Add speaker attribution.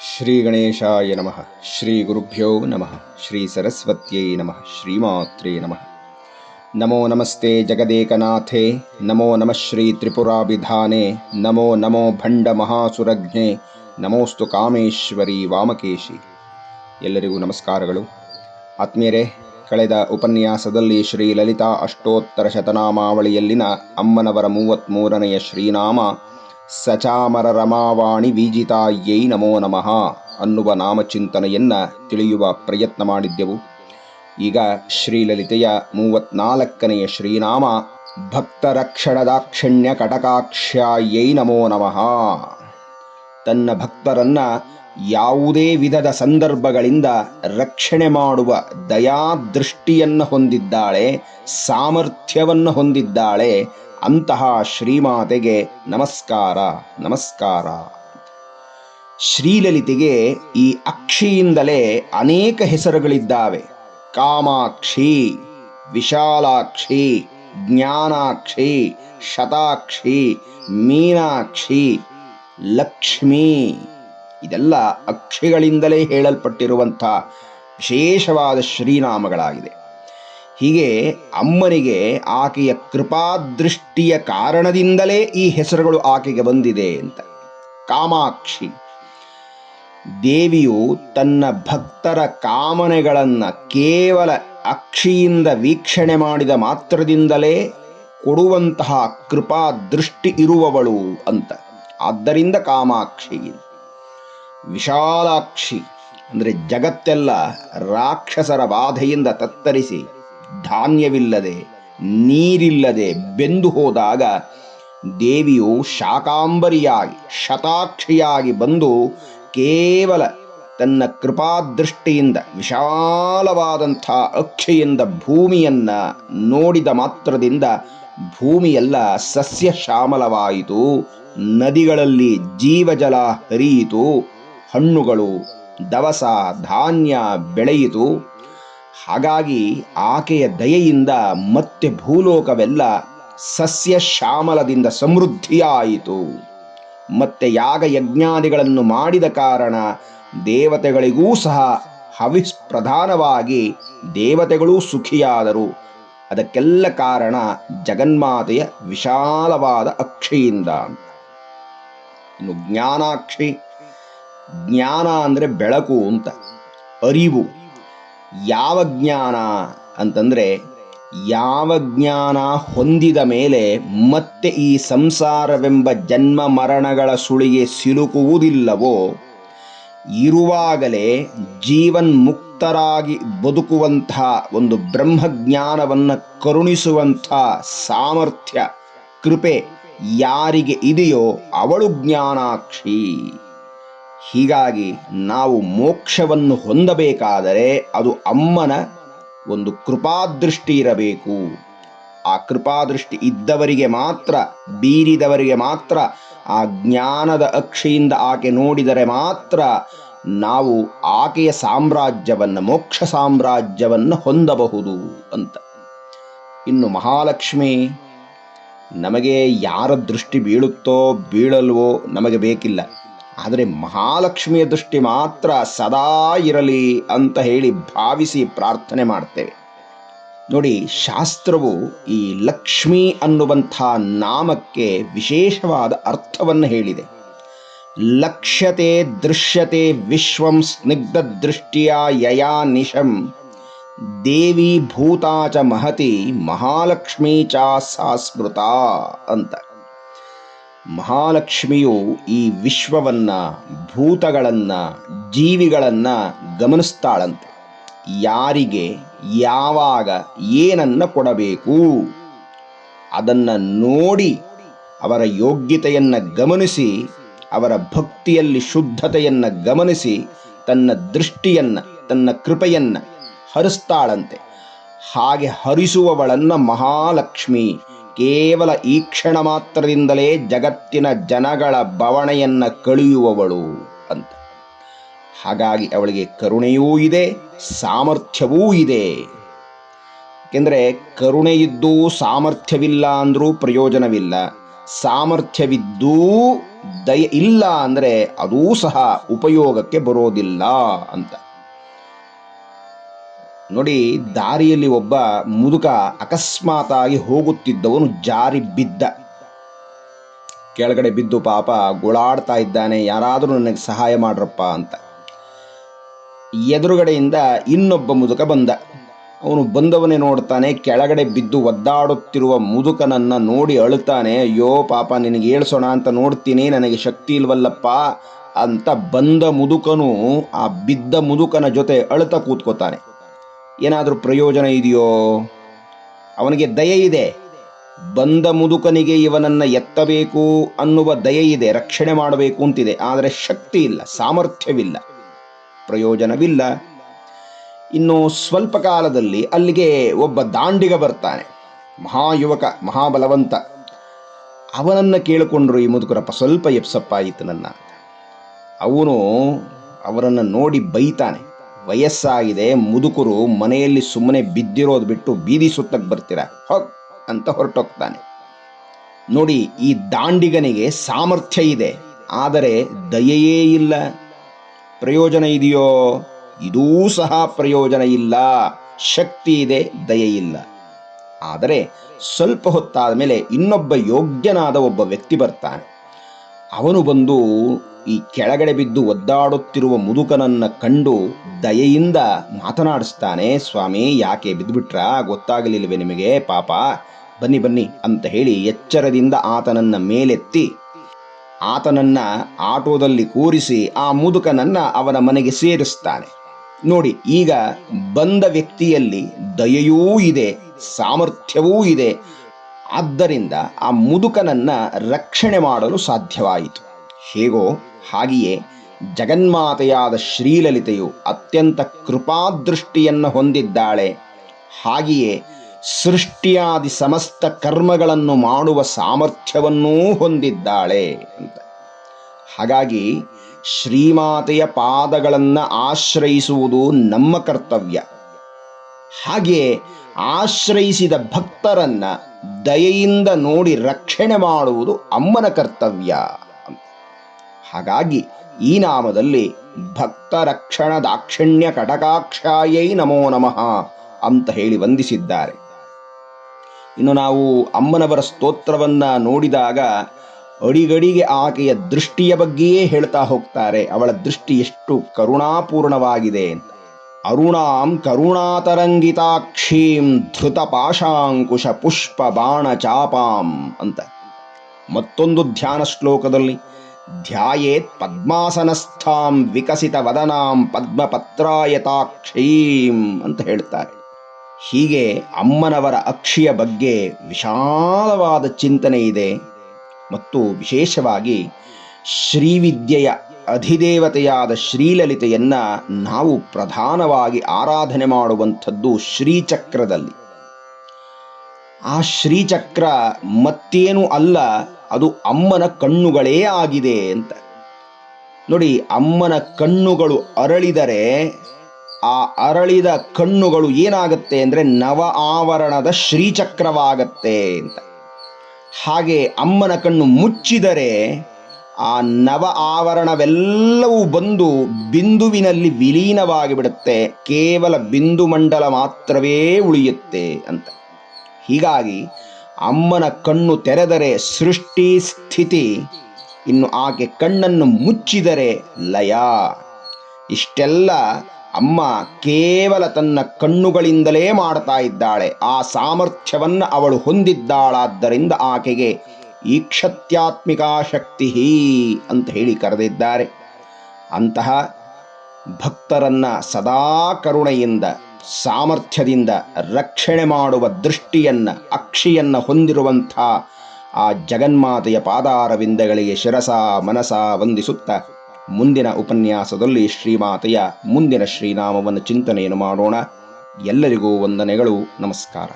Speaker 1: ಶ್ರೀ ಗಣೇಶಾಯ ನಮಃ ಶ್ರೀ ಗುರುಭ್ಯೋ ನಮಃ ಶ್ರೀ ಸರಸ್ವತ್ಯೈ ನಮಃ ಶ್ರೀಮಾತ್ರೇ ನಮಃ ನಮೋ ನಮಸ್ತೆ ಜಗದೇಕನಾಥೇ ನಮೋ ನಮಃ ಶ್ರೀ ತ್ರಿಪುರಾಭಿಧಾನೆ ನಮೋ ನಮೋ ಭಂಡ ಮಹಾಸುರಜ್ಞೆ ನಮೋಸ್ತು ಕಾಮೇಶ್ವರಿ ವಾಮಕೇಶಿ ಎಲ್ಲರಿಗೂ ನಮಸ್ಕಾರಗಳು. ಆತ್ಮೀಯರೇ, ಕಳೆದ ಉಪನ್ಯಾಸದಲ್ಲಿ ಶ್ರೀ ಲಲಿತಾ ಅಷ್ಟೋತ್ತರ ಶತನಾಮಾವಳಿಯಲ್ಲಿನ ಅಮ್ಮನವರ ಮೂವತ್ತ್ಮೂರನೆಯ ಶ್ರೀನಾಮ ಸಚಾಮರ ರಮಾವಾಣಿ ವೀಜಿತಾಯೈ ನಮೋ ನಮಃ ಅನ್ನುವ ನಾಮಚಿಂತನೆಯನ್ನ ತಿಳಿಯುವ ಪ್ರಯತ್ನ ಮಾಡಿದ್ದೆವು. ಈಗ ಶ್ರೀಲಲಿತೆಯ ಮೂವತ್ನಾಲ್ಕನೆಯ ಶ್ರೀನಾಮ, ಭಕ್ತರಕ್ಷಣದಾಕ್ಷಿಣ್ಯ ಕಟಕಾಕ್ಷ್ಯಾಯೈ ನಮೋ ನಮಃ. ತನ್ನ ಭಕ್ತರನ್ನ ಯಾವುದೇ ವಿಧದ ಸಂದರ್ಭಗಳಿಂದ ರಕ್ಷಣೆ ಮಾಡುವ ದಯಾದೃಷ್ಟಿಯನ್ನು ಹೊಂದಿದ್ದಾಳೆ, ಸಾಮರ್ಥ್ಯವನ್ನು ಹೊಂದಿದ್ದಾಳೆ ಅಂತಹ ಶ್ರೀಮಾತೆಗೆ ನಮಸ್ಕಾರ ನಮಸ್ಕಾರ. ಶ್ರೀಲಲಿತೆಗೆ ಈ ಅಕ್ಷಿಯಿಂದಲೇ ಅನೇಕ ಹೆಸರುಗಳಿದ್ದಾವೆ. ಕಾಮಾಕ್ಷಿ, ವಿಶಾಲಾಕ್ಷಿ, ಜ್ಞಾನಾಕ್ಷಿ, ಶತಾಕ್ಷಿ, ಮೀನಾಕ್ಷಿ, ಲಕ್ಷ್ಮೀ. ಇದೆಲ್ಲ ಅಕ್ಷಿಗಳಿಂದಲೇ ಹೇಳಲ್ಪಟ್ಟಿರುವಂಥ ವಿಶೇಷವಾದ ಶ್ರೀನಾಮಗಳಾಗಿದೆ ಹೀಗೆ ಅಮ್ಮನಿಗೆ ಆಕೆಯ ಕೃಪಾದೃಷ್ಟಿಯ ಕಾರಣದಿಂದಲೇ ಈ ಹೆಸರುಗಳು ಆಕೆಗೆ ಬಂದಿದೆ ಅಂತ. ಕಾಮಾಕ್ಷಿ, ದೇವಿಯು ತನ್ನ ಭಕ್ತರ ಕಾಮನೆಗಳನ್ನು ಕೇವಲ ಅಕ್ಷಿಯಿಂದ ವೀಕ್ಷಣೆ ಮಾಡಿದ ಮಾತ್ರದಿಂದಲೇ ಕೊಡುವಂತಹ ಕೃಪಾ ದೃಷ್ಟಿ ಇರುವವಳು ಅಂತ. ಆದ್ದರಿಂದ ಕಾಮಾಕ್ಷಿ, ವಿಶಾಲಾಕ್ಷಿ, ಅಂದರೆ ಜಗತ್ತೆಲ್ಲ ರಾಕ್ಷಸರ ಬಾಧೆಯಿಂದ ತತ್ತರಿಸಿ ಧಾನ್ಯವಿಲ್ಲದೆ, ನೀರಿಲ್ಲದೆ ಬೆಂದು ಹೋದಾಗ ದೇವಿಯು ಶಾಕಾಂಬರಿಯಾಗಿ, ಶತಾಕ್ಷಿಯಾಗಿ ಬಂದು ಕೇವಲ ತನ್ನ ಕೃಪಾದೃಷ್ಟಿಯಿಂದ ವಿಶಾಲವಾದಂಥ ಅಕ್ಷಿಯಿಂದ ಭೂಮಿಯನ್ನು ನೋಡಿದ ಮಾತ್ರದಿಂದ ಭೂಮಿಯೆಲ್ಲ ಸಸ್ಯ ಶ್ಯಾಮಲವಾಯಿತು ನದಿಗಳಲ್ಲಿ ಜೀವಜಲ ಹರಿಯಿತು, ಹಣ್ಣುಗಳು, ದವಸ, ಧಾನ್ಯ ಬೆಳೆಯಿತು. ಹಾಗಾಗಿ ಆಕೆಯ ದಯೆಯಿಂದ ಮತ್ತೆ ಭೂಲೋಕವೆಲ್ಲ ಸಸ್ಯ ಶ್ಯಾಮಲದಿಂದ ಸಮೃದ್ಧಿಯಾಯಿತು. ಮತ್ತೆ ಯಾಗ ಯಜ್ಞಾದಿಗಳನ್ನು ಮಾಡಿದ ಕಾರಣ ದೇವತೆಗಳಿಗೂ ಸಹ ಹವಿಸ್ ಪ್ರಧಾನವಾಗಿ ದೇವತೆಗಳೂ ಸುಖಿಯಾದರು. ಅದಕ್ಕೆಲ್ಲ ಕಾರಣ ಜಗನ್ಮಾತೆಯ ವಿಶಾಲವಾದ ಅಕ್ಷಿಯಿಂದ. ಇನ್ನು ಜ್ಞಾನಾಕ್ಷಿ, ಜ್ಞಾನ ಅಂದರೆ ಬೆಳಕು ಅಂತ, ಅರಿವು. ಯಾವ ಜ್ಞಾನ ಅಂತಂದರೆ ಯಾವ ಜ್ಞಾನ ಹೊಂದಿದ ಮೇಲೆ ಮತ್ತೆ ಈ ಸಂಸಾರವೆಂಬ ಜನ್ಮ ಮರಣಗಳ ಸುಳಿಗೆ ಸಿಲುಕುವುದಿಲ್ಲವೋ, ಇರುವಾಗಲೇ ಜೀವನ್ ಮುಕ್ತರಾಗಿ ಬದುಕುವಂಥ ಒಂದು ಬ್ರಹ್ಮಜ್ಞಾನವನ್ನು ಕರುಣಿಸುವಂಥ ಸಾಮರ್ಥ್ಯ, ಕೃಪೆ ಯಾರಿಗೆ ಇದೆಯೋ ಅವಳು ಜ್ಞಾನಾಕ್ಷಿ. ಹೀಗಾಗಿ ನಾವು ಮೋಕ್ಷವನ್ನು ಹೊಂದಬೇಕಾದರೆ ಅದು ಅಮ್ಮನ ಒಂದು ಕೃಪಾದೃಷ್ಟಿ ಇರಬೇಕು. ಆ ಕೃಪಾದೃಷ್ಟಿ ಇದ್ದವರಿಗೆ ಮಾತ್ರ, ಬೀರಿದವರಿಗೆ ಮಾತ್ರ, ಆ ಜ್ಞಾನದ ಅಕ್ಷಿಯಿಂದ ಆಕೆ ನೋಡಿದರೆ ಮಾತ್ರ ನಾವು ಆಕೆಯ ಸಾಮ್ರಾಜ್ಯವನ್ನು, ಮೋಕ್ಷ ಸಾಮ್ರಾಜ್ಯವನ್ನು ಹೊಂದಬಹುದು ಅಂತ. ಇನ್ನು ಮಹಾಲಕ್ಷ್ಮಿ, ನಮಗೆ ಯಾರ ದೃಷ್ಟಿ ಬೀಳುತ್ತೋ, ಬೀಳಲ್ವೋ, ನಮಗೆ ಬೇಕಿಲ್ಲ. ಆದರೆ ಮಹಾಲಕ್ಷ್ಮಿಯ ದೃಷ್ಟಿ ಮಾತ್ರ ಸದಾ ಇರಲಿ ಅಂತ ಹೇಳಿ ಭಾವಿಸಿ ಪ್ರಾರ್ಥನೆ ಮಾಡ್ತೇವೆ. ನೋಡಿ, ಶಾಸ್ತ್ರವು ಈ ಲಕ್ಷ್ಮಿ ಅನ್ನುವಂಥ ನಾಮಕ್ಕೆ ವಿಶೇಷವಾದ ಅರ್ಥವನ್ನು ಹೇಳಿದೆ. ಲಕ್ಷ್ಯತೆ ದೃಶ್ಯತೆ ವಿಶ್ವಂ ಸ್ನಿಗ್ಧ ದೃಷ್ಟಿಯ ಯಯಾ ನಿಶಂ. ದೇವಿ ಭೂತಾಚ ಮಹತಿ ಮಹಾಲಕ್ಷ್ಮೀ ಚಾ ಸಾ ಸ್ಮೃತ ಅಂತ. ಮಹಾಲಕ್ಷ್ಮಿಯು ಈ ವಿಶ್ವವನ್ನು, ಭೂತಗಳನ್ನು, ಜೀವಿಗಳನ್ನು ಗಮನಿಸ್ತಾಳಂತೆ. ಯಾರಿಗೆ ಯಾವಾಗ ಏನನ್ನು ಕೊಡಬೇಕು? ಅದನ್ನು ನೋಡಿ ಅವರ ಯೋಗ್ಯತೆಯನ್ನು ಗಮನಿಸಿ, ಅವರ ಭಕ್ತಿಯಲ್ಲಿ ಶುದ್ಧತೆಯನ್ನು ಗಮನಿಸಿ, ತನ್ನ ದೃಷ್ಟಿಯನ್ನು, ತನ್ನ ಕೃಪೆಯನ್ನು ಹರಿಸ್ತಾಳಂತೆ. ಹಾಗೆ ಹರಿಸುವವಳನ್ನು ಮಹಾಲಕ್ಷ್ಮಿ. ಕೇವಲ ಈ ಕ್ಷಣ ಮಾತ್ರದಿಂದಲೇ ಜಗತ್ತಿನ ಜನಗಳ ಬವಣೆಯನ್ನು ಕಳೆಯುವವಳು ಅಂತ. ಹಾಗಾಗಿ ಅವಳಿಗೆ ಕರುಣೆಯೂ ಇದೆ, ಸಾಮರ್ಥ್ಯವೂ ಇದೆ. ಏಕೆಂದರೆ ಕರುಣೆ ಇದ್ದೂ ಸಾಮರ್ಥ್ಯವಿಲ್ಲ ಅಂದರೂ ಪ್ರಯೋಜನವಿಲ್ಲ. ಸಾಮರ್ಥ್ಯವಿದ್ದೂ ದಯ ಇಲ್ಲ ಅಂದರೆ ಅದೂ ಸಹ ಉಪಯೋಗಕ್ಕೆ ಬರೋದಿಲ್ಲ ಅಂತ. ನೋಡಿ, ದಾರಿಯಲ್ಲಿ ಒಬ್ಬ ಮುದುಕ ಅಕಸ್ಮಾತಾಗಿ ಹೋಗುತ್ತಿದ್ದವನು ಜಾರಿ ಬಿದ್ದ. ಕೆಳಗಡೆ ಬಿದ್ದು ಪಾಪ ಗೋಳಾಡ್ತಾ ಇದ್ದಾನೆ, ಯಾರಾದರೂ ನನಗೆ ಸಹಾಯ ಮಾಡ್ರಪ್ಪ ಅಂತ. ಎದುರುಗಡೆಯಿಂದ ಇನ್ನೊಬ್ಬ ಮುದುಕ ಬಂದ. ಅವನು ಬಂದವನೇ ನೋಡ್ತಾನೆ, ಕೆಳಗಡೆ ಬಿದ್ದು ಒದ್ದಾಡುತ್ತಿರುವ ಮುದುಕನನ್ನ ನೋಡಿ ಅಳುತ್ತಾನೆ, ಅಯ್ಯೋ ಪಾಪ, ನಿನಗೆ ಏಳ್ಸೋಣ ಅಂತ ನೋಡ್ತೀನಿ, ನನಗೆ ಶಕ್ತಿ ಇಲ್ವಲ್ಲಪ್ಪ ಅಂತ ಬಂದ ಮುದುಕನು ಆ ಬಿದ್ದ ಮುದುಕನ ಜೊತೆ ಅಳುತ್ತಾ ಕೂತ್ಕೋತಾನೆ. ಏನಾದರೂ ಪ್ರಯೋಜನ ಇದೆಯೋ? ಅವನಿಗೆ ದಯೆ ಇದೆ. ಬಂದ ಮುದುಕನಿಗೆ ಇವನನ್ನು ಎತ್ತಬೇಕು ಅನ್ನುವ ದಯೆ ಇದೆ, ರಕ್ಷಣೆ ಮಾಡಬೇಕು ಅಂತಿದೆ. ಆದರೆ ಶಕ್ತಿ ಇಲ್ಲ, ಸಾಮರ್ಥ್ಯವಿಲ್ಲ, ಪ್ರಯೋಜನವಿಲ್ಲ. ಇನ್ನು ಸ್ವಲ್ಪ ಕಾಲದಲ್ಲಿ ಅಲ್ಲಿಗೆ ಒಬ್ಬ ದಾಂಡಿಗ ಬರ್ತಾನೆ, ಮಹಾಯುವಕ, ಮಹಾಬಲವಂತ. ಅವನನ್ನು ಕೇಳಿಕೊಂಡ್ರು ಈ ಮುದುಕರಪ್ಪ, ಸ್ವಲ್ಪ ಎಪ್ಸಪ್ಪ ಆಯಿತು ನನ್ನ. ಅವನು ಅವರನ್ನು ನೋಡಿ ಬೈತಾನೆ. ವಯಸ್ಸಾಗಿದೆ, ಮುದುಕರು ಮನೆಯಲ್ಲಿ ಸುಮ್ಮನೆ ಬಿದ್ದಿರೋದು ಬಿಟ್ಟು ಬೀದಿ ಸುತ್ತಕ್ಕೆ ಬರ್ತೀರ? ಹೊಕ್ ಅಂತ ಹೊರಟೋಗ್ತಾನೆ. ನೋಡಿ, ಈ ದಾಂಡಿಗನಿಗೆ ಸಾಮರ್ಥ್ಯ ಇದೆ, ಆದರೆ ದಯೆಯೇ ಇಲ್ಲ. ಪ್ರಯೋಜನ ಇದೆಯೋ? ಇದೂ ಸಹ ಪ್ರಯೋಜನ ಇಲ್ಲ. ಶಕ್ತಿ ಇದೆ, ದಯೆ ಇಲ್ಲ. ಆದರೆ ಸ್ವಲ್ಪ ಹೊತ್ತಾದ ಮೇಲೆ ಇನ್ನೊಬ್ಬ ಯೋಗ್ಯನಾದ ಒಬ್ಬ ವ್ಯಕ್ತಿ ಬರ್ತಾನೆ. ಅವನು ಬಂದು ಈ ಕೆಳಗಡೆ ಬಿದ್ದು ಒದ್ದಾಡುತ್ತಿರುವ ಮುದುಕನನ್ನ ಕಂಡು ದಯೆಯಿಂದ ಮಾತನಾಡಿಸ್ತಾನೆ, ಸ್ವಾಮಿ, ಯಾಕೆ ಬಿದ್ದುಬಿಟ್ರ ಗೊತ್ತಾಗಲಿಲ್ವೆ ನಿಮಗೆ? ಪಾಪ. ಬನ್ನಿ ಬನ್ನಿ, ಅಂತ ಹೇಳಿ ಎಚ್ಚರದಿಂದ ಆತನನ್ನ ಮೇಲೆತ್ತಿ, ಆತನನ್ನ ಆಟೋದಲ್ಲಿ ಕೂರಿಸಿ ಆ ಮುದುಕನನ್ನ ಅವನ ಮನೆಗೆ ಸೇರಿಸ್ತಾನೆ. ನೋಡಿ, ಈಗ ಬಂದ ವ್ಯಕ್ತಿಯಲ್ಲಿ ದಯೆಯೂ ಇದೆ, ಸಾಮರ್ಥ್ಯವೂ ಇದೆ. ಆದ್ದರಿಂದ ಆ ಮುದುಕನನ್ನ ರಕ್ಷಣೆ ಮಾಡಲು ಸಾಧ್ಯವಾಯಿತು. ಹೇಗೋ ಹಾಗೆಯೇ ಜಗನ್ಮಾತೆಯಾದ ಶ್ರೀಲಲಿತೆಯು ಅತ್ಯಂತ ಕೃಪಾದೃಷ್ಟಿಯನ್ನು ಹೊಂದಿದ್ದಾಳೆ. ಹಾಗೆಯೇ ಸೃಷ್ಟಿಯಾದಿ ಸಮಸ್ತ ಕರ್ಮಗಳನ್ನು ಮಾಡುವ ಸಾಮರ್ಥ್ಯವನ್ನೂ ಹೊಂದಿದ್ದಾಳೆ ಅಂತ. ಹಾಗಾಗಿ ಶ್ರೀಮಾತೆಯ ಪಾದಗಳನ್ನು ಆಶ್ರಯಿಸುವುದು ನಮ್ಮ ಕರ್ತವ್ಯ. ಹಾಗೆಯೇ ಆಶ್ರಯಿಸಿದ ಭಕ್ತರನ್ನ ದಯೆಯಿಂದ ನೋಡಿ ರಕ್ಷಣೆ ಮಾಡುವುದು ಅಮ್ಮನ ಕರ್ತವ್ಯ. ಹಾಗಾಗಿ ಈ ನಾಮದಲ್ಲಿ ಭಕ್ತ ರಕ್ಷಣ ದಾಕ್ಷಿಣ್ಯ ಕಟಕಾಕ್ಷಾಯೈ ನಮೋ ನಮಃ ಅಂತ ಹೇಳಿ ವಂದಿಸಿದ್ದಾರೆ. ಇನ್ನು ನಾವು ಅಮ್ಮನವರ ಸ್ತೋತ್ರವನ್ನ ನೋಡಿದಾಗ ಅಡಿಗಡಿಗೆ ಆಕೆಯ ದೃಷ್ಟಿಯ ಬಗ್ಗೆಯೇ ಹೇಳ್ತಾ ಹೋಗ್ತಾರೆ, ಅವಳ ದೃಷ್ಟಿ ಎಷ್ಟು ಕರುಣಾಪೂರ್ಣವಾಗಿದೆ ಅಂತ. ಅರುಣಾಂ ಕರುಣಾತರಂಗಿತಾಕ್ಷೀಂ ಧೃತ ಪಾಶಾಂಕುಶ ಪುಷ್ಪ ಬಾಣ ಚಾಪಾಂ ಅಂತ. ಮತ್ತೊಂದು ಧ್ಯಾನ ಶ್ಲೋಕದಲ್ಲಿ ಧ್ಯಾಯೇತ್ ಪದ್ಮಾಸನಸ್ಥಾಂ ವಿಕಸಿತ ವದನಾಂ ಪದ್ಮಪತ್ರಾಯತಾಕ್ಷೀಂ ಅಂತ ಹೇಳ್ತಾರೆ. ಹೀಗೆ ಅಮ್ಮನವರ ಅಕ್ಷಿಯ ಬಗ್ಗೆ ವಿಶಾಲವಾದ ಚಿಂತನೆ ಇದೆ ಮತ್ತು ವಿಶೇಷವಾಗಿ ಶ್ರೀವಿದ್ಯೆಯ ಅಧಿದೇವತೆಯಾದ ಶ್ರೀಲಲಿತೆಯನ್ನು ನಾವು ಪ್ರಧಾನವಾಗಿ ಆರಾಧನೆ ಮಾಡುವಂಥದ್ದು ಶ್ರೀಚಕ್ರದಲ್ಲಿ. ಆ ಶ್ರೀಚಕ್ರ ಮತ್ತೇನು ಅಲ್ಲ, ಅದು ಅಮ್ಮನ ಕಣ್ಣುಗಳೇ ಆಗಿದೆ ಅಂತ. ನೋಡಿ, ಅಮ್ಮನ ಕಣ್ಣುಗಳು ಅರಳಿದರೆ ಆ ಅರಳಿದ ಕಣ್ಣುಗಳು ಏನಾಗುತ್ತೆ ಅಂದರೆ ನವ ಆವರಣದ ಶ್ರೀಚಕ್ರವಾಗತ್ತೆ ಅಂತ. ಹಾಗೆ ಅಮ್ಮನ ಕಣ್ಣು ಮುಚ್ಚಿದರೆ ಆ ನವ ಆವರಣವೆಲ್ಲವೂ ಬಂದು ಬಿಂದುವಿನಲ್ಲಿ ವಿಲೀನವಾಗಿ ಬಿಡುತ್ತೆ ಕೇವಲ ಬಿಂದು ಮಂಡಲ ಮಾತ್ರವೇ ಉಳಿಯುತ್ತೆ ಅಂತ. ಹೀಗಾಗಿ ಅಮ್ಮನ ಕಣ್ಣು ತೆರೆದರೆ ಸೃಷ್ಟಿ ಸ್ಥಿತಿ, ಇನ್ನು ಆಕೆ ಕಣ್ಣನ್ನು ಮುಚ್ಚಿದರೆ ಲಯ. ಇಷ್ಟೆಲ್ಲ ಅಮ್ಮ ಕೇವಲ ತನ್ನ ಕಣ್ಣುಗಳಿಂದಲೇ ಮಾಡ್ತಾ ಇದ್ದಾಳೆ. ಆ ಸಾಮರ್ಥ್ಯವನ್ನು ಅವಳು ಹೊಂದಿದ್ದಾಳಾದ್ದರಿಂದ ಆಕೆಗೆ ಈಕ್ಷತ್ಯಾತ್ಮಿಕಾ ಶಕ್ತಿ ಅಂತ ಹೇಳಿ ಕರೆದಿದ್ದಾರೆ. ಅಂತಹ ಭಕ್ತರನ್ನ ಸದಾ ಕರುಣೆಯಿಂದ ಸಾಮರ್ಥ್ಯದಿಂದ ರಕ್ಷಣೆ ಮಾಡುವ ದೃಷ್ಟಿಯನ್ನು, ಅಕ್ಷಿಯನ್ನ ಹೊಂದಿರುವಂಥ ಆ ಜಗನ್ಮಾತೆಯ ಪಾದಾರವಿಂದಗಳಿಗೆ ಶಿರಸ ಮನಸ ವಂದಿಸುತ್ತ ಮುಂದಿನ ಉಪನ್ಯಾಸದಲ್ಲಿ ಶ್ರೀಮಾತೆಯ ಮುಂದಿನ ಶ್ರೀನಾಮವನ್ನು ಚಿಂತನೆಯನ್ನು ಮಾಡೋಣ. ಎಲ್ಲರಿಗೂ ವಂದನೆಗಳು. ನಮಸ್ಕಾರ.